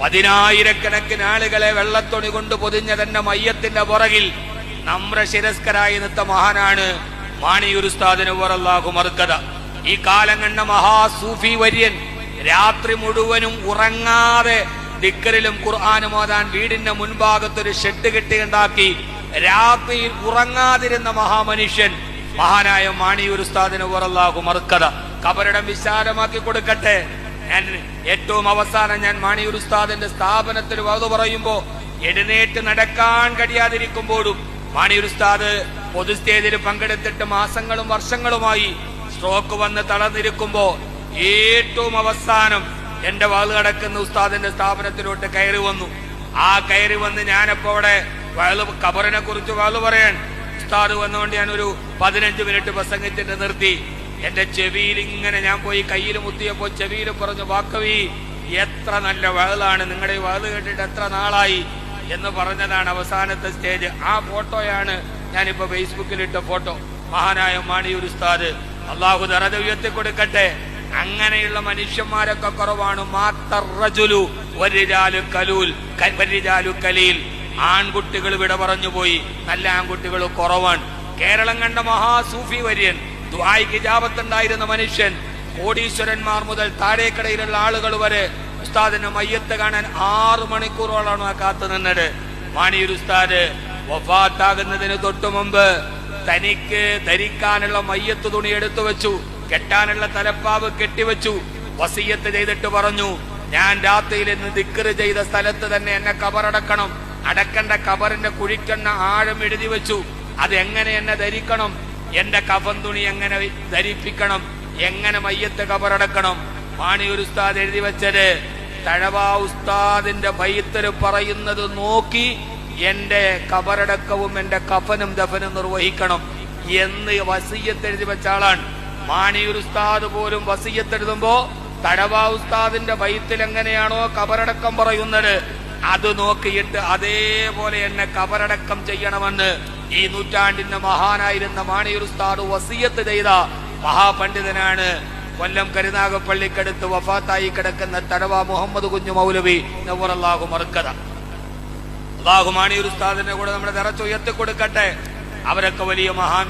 പതിനായിരക്കണക്കിന് ആളുകളെ വെള്ളത്തുണി കൊണ്ട് പൊതിഞ്ഞ തന്റെ മയ്യത്തിന്റെ പുറകിൽ നമ്ര ശിരസ്കരായി നിത്ത മഹാനാണ് മാണിയുരുസ്താദിന് പുറല്ലാഹു മറുക്കഥ ഈ കാലം കണ്ട മഹാസൂഫി വര്യൻ രാത്രി മുഴുവനും ഉറങ്ങാതെ ദിക്കറിലും ഖുർആാനും ഓതാൻ വീടിന്റെ മുൻഭാഗത്തൊരു ഷെഡ് കെട്ടിയുണ്ടാക്കി രാത്രിയിൽ ഉറങ്ങാതിരുന്ന മഹാമനുഷ്യൻ മഹാനായ മാണിയൂർ ഉസ്താദിന് പുറല്ലാഹു മറുക്കഥ കബരിടം വിശാലമാക്കി കൊടുക്കട്ടെ. ഏറ്റവും അവസാനം ഞാൻ മാണിയൂർ ഉസ്താദിന്റെ സ്ഥാപനത്തിൽ വധു പറയുമ്പോ എഴുന്നേറ്റ് നടക്കാൻ കഴിയാതിരിക്കുമ്പോഴും മാണിയൂർ ഉസ്താദ് പൊതുസ്റ്റേജിൽ പങ്കെടുത്തിട്ട് മാസങ്ങളും വർഷങ്ങളുമായി സ്ട്രോക്ക് വന്ന് തളർന്നിരിക്കുമ്പോ ഏറ്റവും അവസാനം എന്റെ വാത് കടക്കുന്ന ഉസ്താദിന്റെ സ്ഥാപനത്തിലോട്ട് കയറി വന്നു. ആ കയറി വന്ന് ഞാനപ്പോ അവിടെ വയൽ കബറിനെ കുറിച്ച് വാൾ പറയാൻ ഉസ്താദ് വന്നുകൊണ്ട് ഞാൻ ഒരു പതിനഞ്ച് മിനിറ്റ് പ്രസംഗിച്ചിട്ട് നിർത്തി. എന്റെ ചെവിയിൽ ഇങ്ങനെ ഞാൻ പോയി കയ്യിൽ മുത്തിയപ്പോ ചെവിയിൽ പറഞ്ഞു വാക്കവി എത്ര നല്ല വയലാണ് നിങ്ങളുടെ ഈ കേട്ടിട്ട് എത്ര നാളായി എന്ന് പറഞ്ഞതാണ് അവസാനത്തെ സ്റ്റേജ്. ആ ഫോട്ടോയാണ് ഞാനിപ്പോ ഫേസ്ബുക്കിൽ ഇട്ട ഫോട്ടോ. മഹാനായ മാണി ഉസ്താദ്. അള്ളാഹു ഉയർത്തി കൊടുക്കട്ടെ. അങ്ങനെയുള്ള മനുഷ്യന്മാരൊക്കെ കുറവാണ്. കലീൽ ആൺകുട്ടികൾ വിട പറഞ്ഞു പോയി നല്ല ആൺകുട്ടികൾ കുറവാണ്. കേരളം കണ്ട മഹാസൂഫി വര്യൻ. ദുആയ്ക്ക് ജാപത്തുണ്ടായിരുന്ന മനുഷ്യൻ കോടീശ്വരന്മാർ മുതൽ താഴേക്കടയിലുള്ള ആളുകൾ വരെ ഉസ്താദിന്റെ മയ്യത്ത് കാണാൻ ആറു മണിക്കൂറോളാണ് ആ കാത്തു നിന്നത്. മാണിയൂർ ഉസ്താദ് വഫാത്താകുന്നതിന് തൊട്ടു മുമ്പ് തനിക്ക് ധരിക്കാനുള്ള മയ്യത്ത് തുണി എടുത്തു വെച്ചു കെട്ടാനുള്ള തലപ്പാവ് കെട്ടിവെച്ചു വസീയത്ത് ചെയ്തിട്ട് പറഞ്ഞു ഞാൻ രാത്രിയിൽ ഇന്ന് ദിക്കറ് ചെയ്ത സ്ഥലത്ത് തന്നെ എന്നെ കബറടക്കണം അടക്കേണ്ട കബറിന്റെ കുഴിക്കെണ്ണ ആഴം എഴുതി വെച്ചു അത് എങ്ങനെ എന്നെ ധരിക്കണം എന്റെ കഫൻ തുണി എങ്ങനെ ധരിപ്പിക്കണം? എങ്ങനെ മയ്യത്ത് കബറടക്കണം ഒരു ഉസ്താദ് എഴുതി വെച്ചത് തഴവാ ഉസ്താദിന്റെ ഭയത്തര് പറയുന്നത് നോക്കി എന്റെ കബറടക്കവും എന്റെ കഫനും ദഫനും നിർവഹിക്കണം എന്ന് വസീയത്ത് എഴുതി വെച്ച ആളാണ്. മാണിയൂർ ഉസ്താദ് പോലും വസീയത്തെഴുതുമ്പോ തഴവ ഉസ്താദിന്റെ ഭയത്തിൽ എങ്ങനെയാണോ കബറടക്കം പറയുന്നത്? അത് നോക്കിയിട്ട് അതേപോലെ എന്നെ കബറടക്കം ചെയ്യണമെന്ന് ഈ നൂറ്റാണ്ടിന്റെ മഹാനായിരുന്ന മാണിയൂർ ഉസ്താദ് വസീയത്ത് ചെയ്ത മഹാപണ്ഡിതനാണ് കൊല്ലം കരുനാഗപ്പള്ളിക്കടുത്ത് വഫാത്തായി കിടക്കുന്ന തടവ മുഹമ്മദ് കുഞ്ഞു മൗലവി നവറല്ലാഹു മറുക്കഥ അള്ളാഹു മാണിയൂർ ഉസ്താദിന്റെ കൂടെ നമ്മുടെ നിറച്ചുയർത്തി കൊടുക്കട്ടെ അവരൊക്കെ വലിയ മഹാൻ